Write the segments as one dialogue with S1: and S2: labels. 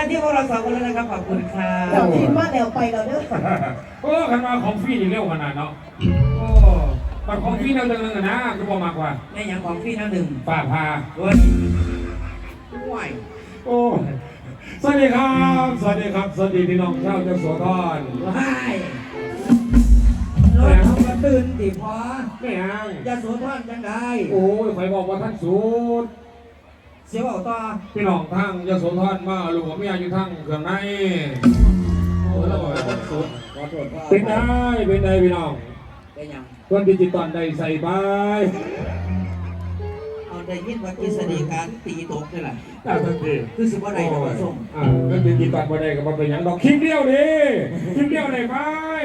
S1: น้าที่พวกเราสองคนแล้วนะครับขอบคุณครั
S2: เจ้า
S1: บ
S2: ทีมมาแล้วไปแล้วเด้อ
S3: โอ้คันมาของฟรีนี่เร็วขนาดเนาะโอ้บัตรของฟรีเราจังเลยนะคือบ่มากกว่า
S1: ในอย่างของพี่น้าหนึ่ง
S3: ป้าพา
S1: โอ้ยห่วย
S3: โอ้สวัสดีครับ สวัสดีครับ สวัสดีพี่น้องชาวยโสธร
S1: ว้ายรถเขาก็ตื่นติพอ
S3: ไม่ยัง
S1: จะสวนทอนจังได้
S3: โอ้ยใครบอกว่าท่านสูตร
S1: เสียวเอาต่อ
S3: พี่น้องทางยโสธรมาลูกกับเมียอยู่ทางเครื่องในโอ้ย
S1: ขอโทษพ่อ
S3: เป็นได้เป็นได้พี่น้อง
S1: เป็นหยัง
S3: เพื่อนดิจิตอลได้ใส่บาย
S1: เอาได้ยินว่ากิษฎีการตีตกนี่แหละ
S3: ได้ทันที
S1: คือสิบ่ได้ดอกว่าส่ง
S3: อ่าเพื่อนดิจิตอลบ่ได้ก็บ่เป็นหยังดอกคลิปเดียวดิคลิปเดียวได้บาย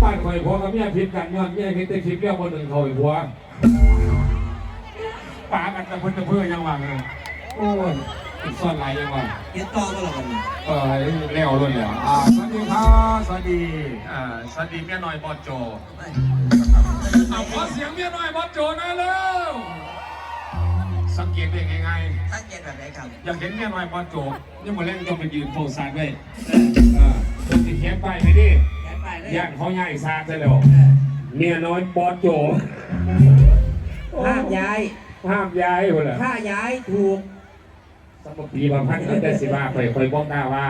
S3: บ้านข่อยผัวกับเมียผิดกันย้อนเมียคิดแต่คลิปเดียวบ่หนึ่งเขาอีกผัว ปากันกับเพิ่นจะเพื่อยังว่าไงโอ้ยซ่อนหลายยังว่า
S1: เก็บต่อก็แล้วกัน
S3: เออเลี้ยวรุ่นแล้วอ่าสวัสดีครับสวัสดีอ่าสวัสดีเมียน้อยบอสโจเอาขอเสียงเมียน้อยบอสโจหน่อยเร็วสังเกตได้ง่าย
S1: สังเกตแบบไหนครับ
S3: ๆอยากเห็นเมียน้อยบอสโจนี่มาเล่นก็ไปยืนโพสซาดไว้เออคนที่เขียนไปายไปดิ
S1: แกะไปเลย
S3: ย่างเขาใหญ่ซาดใช่แล้วเมียน้อยบอสโจ
S1: ห้ามย้าย
S3: ห้ามย้ายคนละ
S1: ถ้าย้ายถูก
S3: สมปีบางพันก็จะสิว่าไปคอยบอกหน้าว่า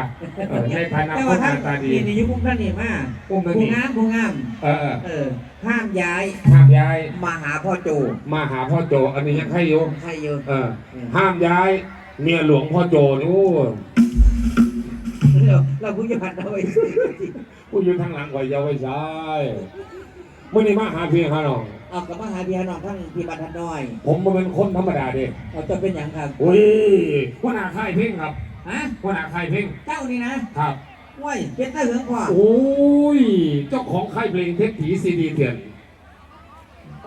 S3: เออในฐานะ
S1: แต่
S3: ค
S1: ว่าน
S3: ห
S1: ท่า
S3: น้านตาดี
S1: นี่ในยุคพวกท่านนี่มา
S3: อุ้มนั่น
S1: ผู้
S3: นี่
S1: งามผู้งาม
S3: เออเออ
S1: เออห้ามย้าย
S3: ห้ามย้าย
S1: มาหาพ่อโจ
S3: มาหาพ่อโจ อันนี้ยังให้อยู่
S1: ใครเยอะ
S3: เออ ห้ามย้ายเมียหลวงพ่อโจนี่โอ้
S1: เราเราผู้ยหัดเอาไว้
S3: ผู้อยู่ทางหลังไว้อยาไว้ใช้ มื่อนี้มาหาพี่ฮะน้อง
S1: เอากลับมาหาพี่น้องทั้งพี่บัตรน้อย
S3: ผมบ่เป็นคนธรรมดาเด้
S1: เราจะเป็นอย่างครับ
S3: อุ้ยหัวหน้าค่ายเพลงครับ
S1: ฮะ
S3: หัวหน้าค่ายเพลง
S1: เจ้านี่นะครับ ว้ยเป็นตาเหลืองพ่อ
S3: โอ้ย เจ้าของค่ายเพลงเทปผีซีดีเถื่อน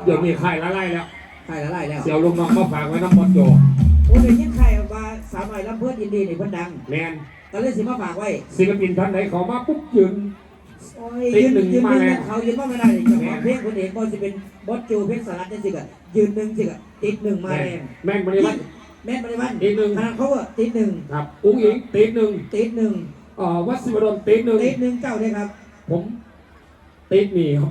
S3: เดี๋ยวมีค่ายละไล่แล้ว
S1: ใครละลายแล้ว
S3: เสี่ยวลูกน้องมาฝากไว้น้ำพ่อโจ
S1: โอ้ยได้ยินใครว่าสาวหน่อยลำเพื่อนยินดีนี่เพิ่นดัง
S3: แมน
S1: ก็เลยสิมาฝากไว้
S3: ศิลปินท่านไหนเขามาปุ๊บยืน
S1: โอ้ย
S3: ติด
S1: ยืน
S3: หนึ่ง
S1: ยืน
S3: มา
S1: หนึ่ง
S3: แล้ว
S1: เขายืนว่าไม่ได้เลยเจ้าของเพลงคนเอกก็จะเป็นบอสจูเพชรสารัตน์จังสิกะยืนหนึ่งสิกะติดหนึ่งมา
S3: แม่
S1: แรง
S3: นแม่นบริวัตร
S1: แม่นบริวัน
S3: ติดหนึ่ง
S1: ขนาดเขาอะติดหนึ่ง
S3: ครับอุ้งอิงติดหนึ่ง
S1: ติดหนึ่ง
S3: เอ่อวัดศิวดลติดหนึ่ง
S1: ติดหนึ่งเจ้าเลยครับ
S3: ผมติดหนี่ครับ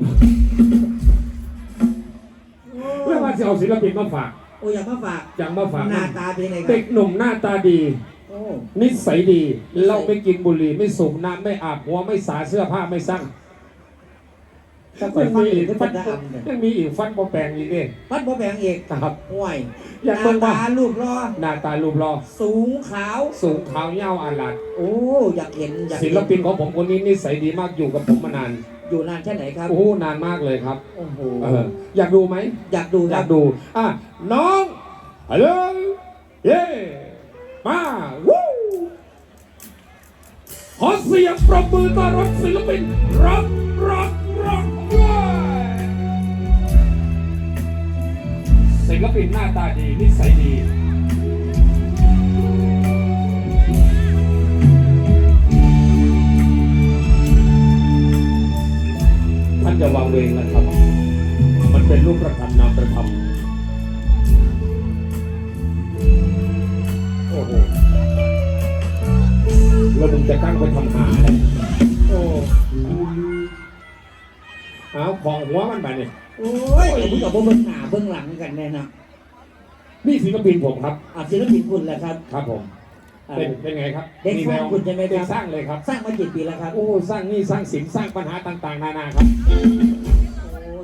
S3: เพื่อมาจะเอาศิลปินมาฝาก
S1: โอ้ยอยากมาฝาก
S3: อยากมาฝาก
S1: หน้าตาเป็นยังไงครั
S3: เด็
S1: บ
S3: กหนุ่มหน้าตาดี
S1: โอ้
S3: นิสัยดีเราไม่กินบุหรี่ไม่สูบน้ำไม่อาบหัวไม่สาเสื้อผ้าไม่ซัก
S1: ถ้าคนฟังอีกก็
S3: ฟั
S1: จะ
S3: น
S1: ดำเนี่ย
S3: ยังมีอีกฟันปอแปลงอีกเนี่ย
S1: ปัดบ่แบ่งเอก
S3: ครับ
S1: ห่วย
S3: อยาก
S1: ห
S3: เบิ่
S1: น้าง
S3: ว่า
S1: ตารูปรอ
S3: หน้าตารูปรอ
S1: สูงขาว
S3: สูงขาวเย้าวอาลัด
S1: โอ้อยากเห็นอยาก
S3: ศิ
S1: เห็น
S3: ลปินของผมคนนี้นิสัยดีมากอยู่กับผมมานาน
S1: อยู่นานแค่ไหนครับ
S3: โอ้โหนานมากเลยครับ
S1: โอ้โห
S3: เอออยากดูไหม
S1: อยากดู
S3: อ
S1: ค
S3: ยา
S1: รับ
S3: กดูอะน้องฮัลโหลเย้ มาวู้ขอเสียงปรบมือต้อนรับศิลปินร็อกร็อกร็อกด้วยศิลปินหน้าตาดีนิสัยดีท่านจะวางเวงนะครับ มันเป็นรูปประธรรมนามประธรรม แล้วมึงจะกั้งไปทำหาเลยโอ้เอาของหัวมันไปเนี่ย
S1: โอ้ยผมกับผมเบื้องหน้าเบื้องหลังกันแน่นะ
S3: นี่ศิลปินผมครับ
S1: อะศิลปินคุณแหละครับ
S3: ครับผม
S1: อะ
S3: เป็นเป็นไงครับ
S1: เด็กสร้างคุณใช่ไหมครับ
S3: เด็กสร้างเลยครับ
S1: สร้างมากี่ปีแล้วครับ
S3: โอ้สร้างหนี่สร้างสินสร้างปัญหาต่าง ๆ นานาครับ
S1: โอ้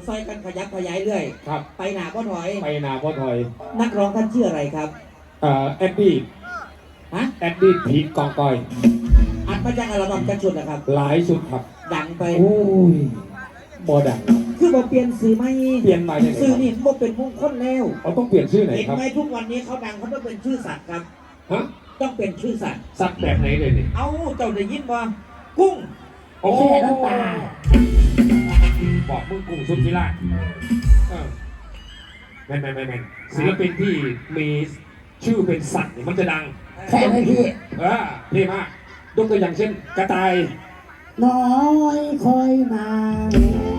S1: ซอยกันขยับขยายเรื่อย
S3: ครับ
S1: ไปหนาก็ถอย
S3: ไปนาพ่อถอย
S1: นักร้องท่านชื่ออะไรครับ
S3: เอ่อแอดดี้
S1: ฮะ
S3: แอดดี้ผีกองกอย
S1: อัดมาจากอัลบั้มจักรชุดนะครับ
S3: หลายชุดครับ
S1: ดังไป
S3: โอ้ยบอดัง
S1: คือบอกเปลี่ยนสื่อไหม
S3: เปลี่ยนมาอย่างไร
S1: สื่อ
S3: ครับ
S1: นี่บ่เป็นมงคลแล้ว
S3: เขาต้องเปลี่ยนชื่อไหน
S1: เห็น
S3: ครับ
S1: ไหมทุกวันนี้เขาดังเขาต้องเป็นชื่อสัตว์ครับ
S3: ฮะ
S1: ต้องเป็นชื่อสัตว์
S3: สักแบบไหนเลยเนี่ย
S1: เอาเจ้าได้ยินว่ากุ้ง
S3: โอ้
S1: แค่น้ำตา
S3: บอกมึงกลุ่มสุดที่ละเออแม่นแม่นแม่นแม่นศิลปินที่มีชื่อเป็นสัตว์เนี่ยมันจะดัง
S1: แค่ไหนพี่
S3: เออเท่มาก ยกตัวอย่างเช่นกระต่าย
S1: น้อยคอยมา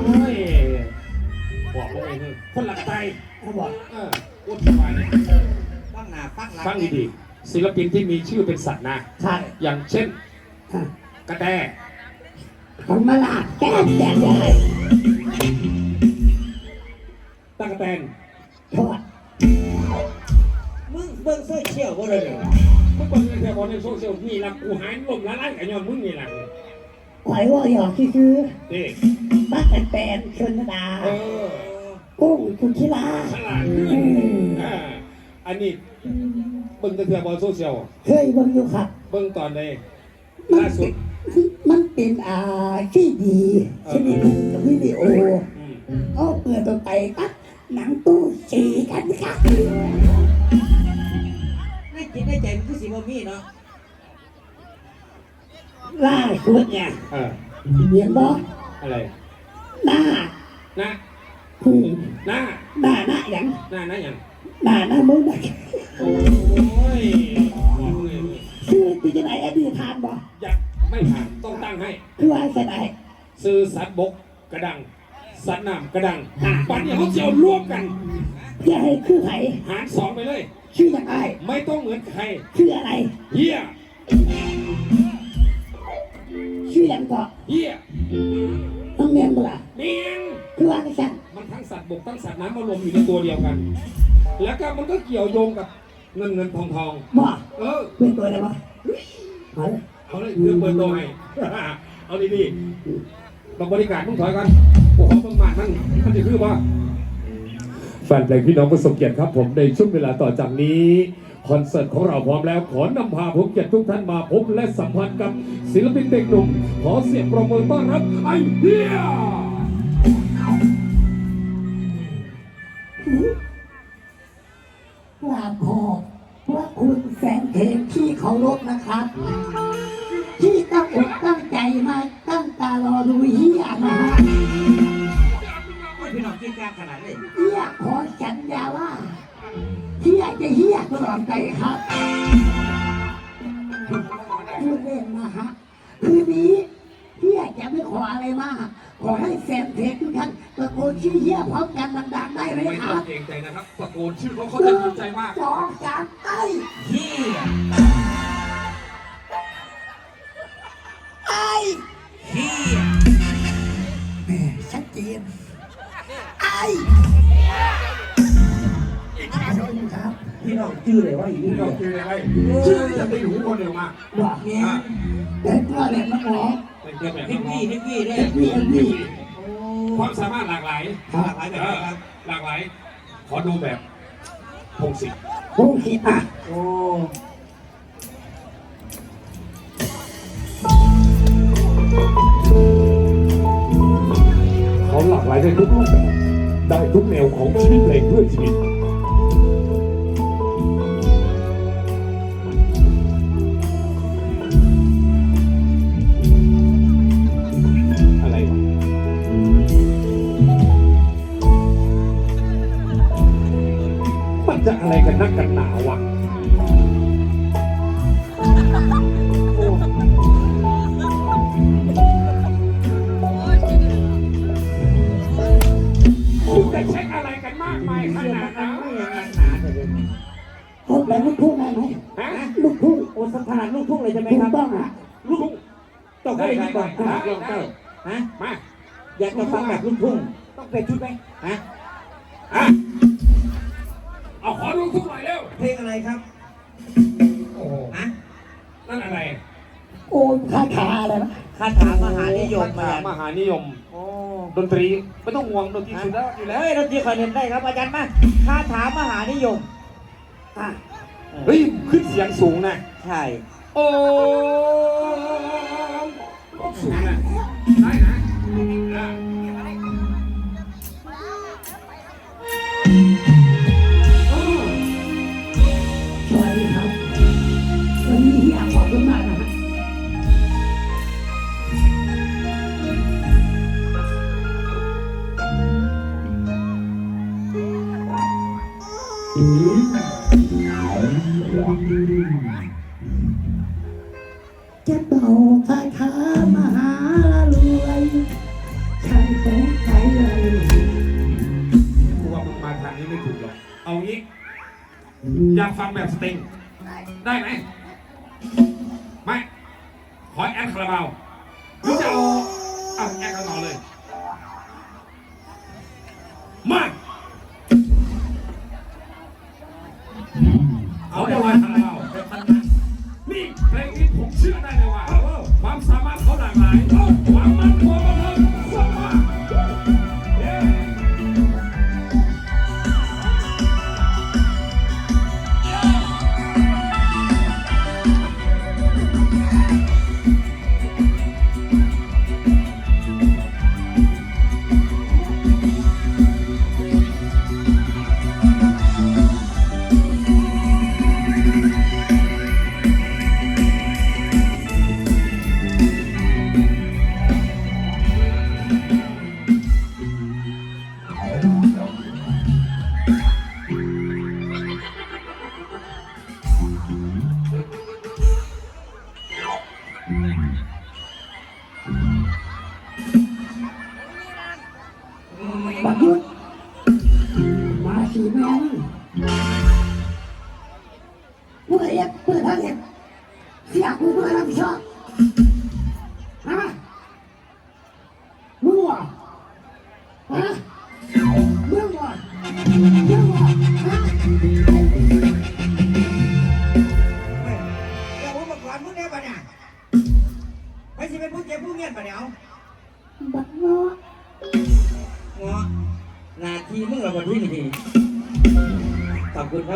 S3: เฮ้ยบอกว่าไงเนี่ยคนละกระต่าย
S1: เขาบอก
S3: เออพูดสบายเลย
S1: ฟังหน้าฟังหลัง
S3: ฟังดีๆศิลปินที่มีชื่อเป็นสัตว์นะ
S2: ใช่
S3: อย่างเช่น
S2: ค่ะ
S3: กระแต
S2: ของมาลาแก้แก้ได้
S3: ตะกะแตน
S2: ทอด
S1: มึงเบิ่งโซเชียลบ่เลยเนี่ย
S3: เมื่อก่อนในแถวในโซเชียลมีละกูหายลมละลายกับยอดมึงนี่แหละ
S2: หอยว่าหยอกที่คือ
S3: นี่
S2: ตักแต่แตนชนดา
S3: เออ
S2: กุ้งคุณชิลา
S3: ฉลาดขึ้นอ่าอันนี้เบิ่งแตะเถื่อบนโซเชียล
S2: เคยเบิ่งอยู่ครับ
S3: เบิ่งตอนใด
S2: มัน
S3: ล่าสุ
S2: เป็
S3: ด
S2: นมันเป็นอ่าที่ดีชนิดหนึ่งกับวิดีโอ
S3: อืม
S2: เอาเปิดตัวไปปั๊บหนังตู้สีกันครับ
S1: ไม่ คิดในใจมันคือสิบ่มีเนาะ
S2: ล่าสุดเนี่ย
S3: เออ
S2: เห็นบ่
S3: อะไร
S2: หน้า
S3: หน้า
S2: อืม
S3: หน้า
S2: หน้าหน้าอย่าง
S3: หน้าหน้าอย่าง
S2: หน้าหน้ามึงนะ
S3: โอ้ย
S2: ชื่อที่จะไหนอดีตทานบ่
S3: อยากไม่ผ่านต้องตั้งให้
S2: คือว่าจะไหน
S3: ซื้อสัตว์บกกระดัง สัตว์น้ำกระดังปันนี้เขาเจียวรวมกัน
S2: เพื่อให้คือไผ
S3: หารสองไปเลย
S2: ชื่ออย่างไร
S3: ไม่ต้องเหมือนใคร
S2: ชื่ออะไร
S3: เฮีย
S2: ชื่ออย่างก็
S3: เฮีย
S2: ต้องเมียนบ่ล่ะ
S3: เมียง
S2: คือว่าฉัน
S3: มันทั้งสัตว์บกทั้งสัตว์น้ำมารวมอยู่ในตัวเดียวกัน แล้วก็มันก็เกี่ยวโยงกับเงินเงินทองทอง
S2: บ่
S3: เออ
S2: เป็นตัวอะไรบ่เอาเลย
S3: เอาเลยเรื่องเปิดตัวให้ เอาดีๆต้องบริการต้องถอยกันโอ้โหต้องมานั่นมันจะคือว่า แฟนเพลงพี่น้องผู้ทรงเกียรติครับผมในช่วงเวลาต่อจากนี้คอนเสิร์ตของเราพร้อมแล้วขอนำพาผมเกียรติทุกท่านมาพบและสัมพันธ์กับศิลปินเด็กหนุ่มขอเสียงปรบมือต้อนรับไอเดีย
S2: กราบขอบพระคุณแฟนเพลงที่เคารพนะครับ ที่ตั้งอกตั้งใจมาตั้งตารอดูเฮียนะฮะ
S1: โอ้ยพี่น้องกินกลางขนาดนี้
S2: เฮีย จะเฮียตลอดไปครับพูดเล่นนะฮะคืนนี้เฮียจะไม่ขออะไรมาก ขอให้แฟนเพลงทุกท่านตะโกนชื่อเฮียพร้อมกันดังๆได้ไหม
S3: ไม่
S2: ค
S3: ต้อ
S2: รั
S3: ง
S2: บ
S3: เกรงใจนะครับตะโกนชื่อเขาเขา
S2: ห
S3: จะ
S2: นึ่
S3: ดี
S2: ง
S3: ใจมาก
S2: สองสามไอ้
S1: เฮีย พี่น้องชื่อเลยว่าอีก
S3: พี่
S1: พี่
S3: น้
S1: น้
S3: อ
S1: องง
S3: คืออะไรชื่อจะตีหูคนเดียวมา
S2: บอก
S3: อะ
S2: เป็นตัวเด็กนักร้อง
S3: เป็นแค่แบบ
S1: เฮ็ด
S3: น้อ
S1: พี่
S3: ง
S1: เฮ็ดพี่ได้
S2: เอ็มวีเอ็มวี
S3: ความสามารถหลากหลาย
S1: หลากหลายแบบไหนครับ
S3: หลากหลายขอดูแบบพงศิษฐ์
S2: พงศิษฐ์อะ
S1: โอ้
S3: เขาหลากหลายในทุกรูปแบบได้ทุกแนวของชีวิตเพลงเพื่อชีวิต จะอะไรกันนักกันหนาวะโอ้คุณจะเช็คอะไรกันมากมายขนาดนั้น
S1: ไม่ยังนักหนาแต่เดี๋ยวนี้
S2: เขาเป็นลูกทุ่งได้ไหม
S3: ฮะ
S2: ลูกทุ่ง
S1: โอ้สักขนาดลูกทุ่งเลยใช่ไหม
S2: ถู
S1: ค
S2: ก
S1: รับ
S2: ต้องอะ
S3: ลูกทุ่ง
S1: ต้องได้ยินก่อน
S3: ได้ได้
S1: ลองเต้าฮะ
S3: มา
S1: อยากจะฟังแบบลูกทุ่งต้องเป็นชุดไหมฮะ
S3: อะ เอาขอลูกทุ่งหน่อยเร็ว
S1: เพลงอะไรครับ
S3: โอ้โห
S1: ฮะ
S3: นั่นอะไร
S2: โอ้ยคาถาอะไรนะ
S1: คาถามหานิยมมา
S3: มหานิยม
S1: โอ้
S3: ดนตรี ไม่ต้องห่วงดนตรีสุดแล้วอยู่แล้ว
S1: เฮ้ยดนตรีขอเน้นได้ครับอาจารย์มาคาถามหานิยม
S2: อะ
S3: เฮ้ยขึ้นเสียงสูงนะ
S1: ใช่
S3: โอ้สูงนะได้นะ
S2: จะเป่าคาถามหาละรวยใช่ของใครเลย
S3: กูว่ามึงมาทางนี้ไม่ถูกหรอก เอางี้ อยากฟังแบบสตริง ได้ไหม ไม่ ขอแอดคาราบาลหรือจะเอาเแอดคาราบาว Vai.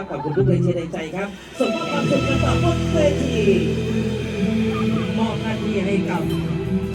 S3: ับขอบคุณทุ
S2: กเพลง
S1: เชียร์ในใจครับส่งความสุขกันต่อบนเวที